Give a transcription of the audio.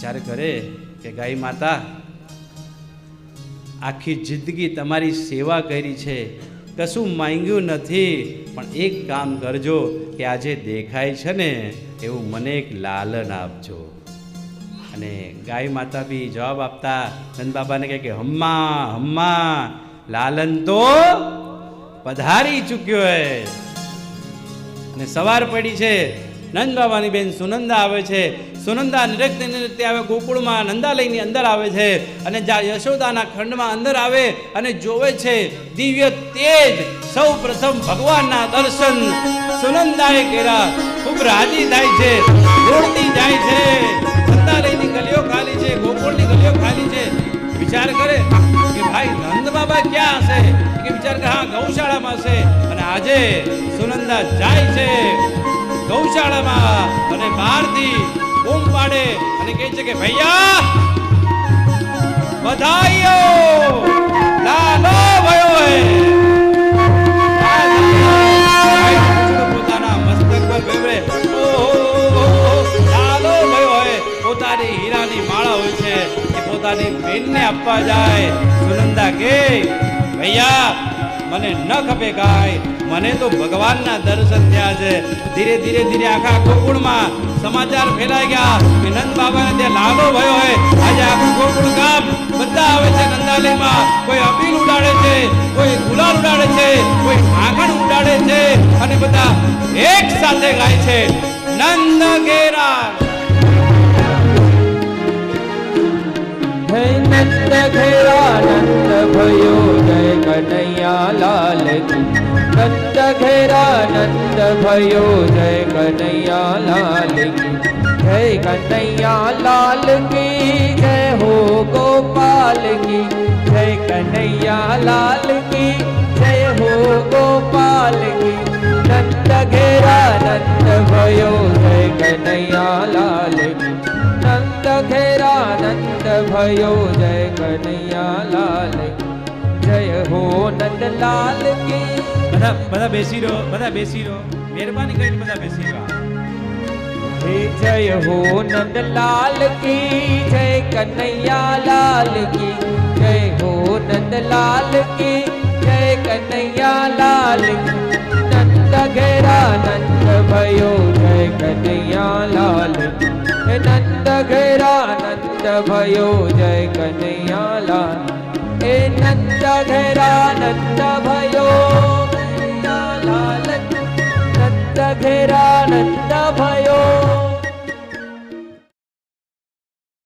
વિચાર કરે કે ગાય માતા, આખી જિંદગી તમારી સેવા કરી છે. કશું માંગ્યું નથી, પણ એક કામ કરજો કે આજે દેખાય છે ને, એવું મને એક લાલન આપજો. અને ગાય માતા બી જવાબ આપતા, નંદ બાબાને કહે કે, હમ્મા હમ્મા, લાલન તો પધારી ચૂક્યો હે. અને સવાર પડી છે નંદ બાબાની બેન સુનંદા આવે છે. સુનંદા નૃત્ય નૃત્ય આવે, ગોકુળમાં નંદાલયની અંદર આવે છે અને જ્યાં યશોદાના ખંડમાં અંદર આવે અને જોવે છે દિવ્ય તેજ. સૌ પ્રથમ ભગવાનના દર્શન સુનંદાએ કર્યા. ખૂબ રાજી થાય છે દોડતી જાય છે. નંદાલયની ગલીઓ ખાલી છે, ગોકુળની ગલીઓ ખાલી છે. વિચાર કરે કે ભાઈ નંદ બાબા ક્યાં હશે? કે વિચાર કે હા, ગૌશાળામાં હશે. અને આજે સુનંદા જાય છે. ગૌશાળામાં અને બહારથી બૂમ પાડે અને કહે છે કે, ભૈયા, બધાઈઓ લાલો ભયો હે. પોતાના મસ્તક પર ઓહો લાલો ભયો હે. પોતાની હીરાની માળા હોય છે એ પોતાની બેનને આપવા જાય. સુનંદા કે ભૈયા, મને ન ખપે કાંઈ મને તો ભગવાનના દર્શન થયા છે. ધીરે ધીરે ધીરે આખા ગોકુળમાં સમાચાર ફેલાઈ ગયા કે નંદ બાબાને ત્યાં લાડો ભયો હોય. આજે આખું ગોકુળ ગામ બધા આવે છે નંદાલયમાં. કોઈ અપીલ ઉડાડે છે, કોઈ ગુલાલ ઉડાડે છે, કોઈ આંગણ ઉડાડે છે અને બધા એક સાથે ગાય છે. નંદ ઘેરા. નંદ ઘેરા, નંદ ભયો, જય કનૈયા લાલ કી. નંદ ઘેરા નંદ ભયો, જય કનૈયા લાલ જય. કનૈયા લાલ કી જય હો ગોપાલ કી જય. કનૈયા લાલ કી જય હો ગોપાલ કી નંદ ઘેરા નંદ ભયો, જય કનૈયા લાલ નંદ ઘેરા નંદ ભયો, જય કનૈયા લાલ જય હો નંદ લાલ કી બધા બધા બેસી રહો, બધા બેસી રહો. મહેરબાની કરીને બધા બેસી રહો. હે જય હો નંદલાલ કી, જય કનૈયા લાલ કી. જય હો નંદલાલ કી, જય કનૈયા લાલ નંદ ઘેરા નંદ ભયો જય કનૈયા લાલ નંદ ઘેરા નંદ ભયો જય કનૈયા લાલ એ નંદ ઘેરા નંદ ભયો न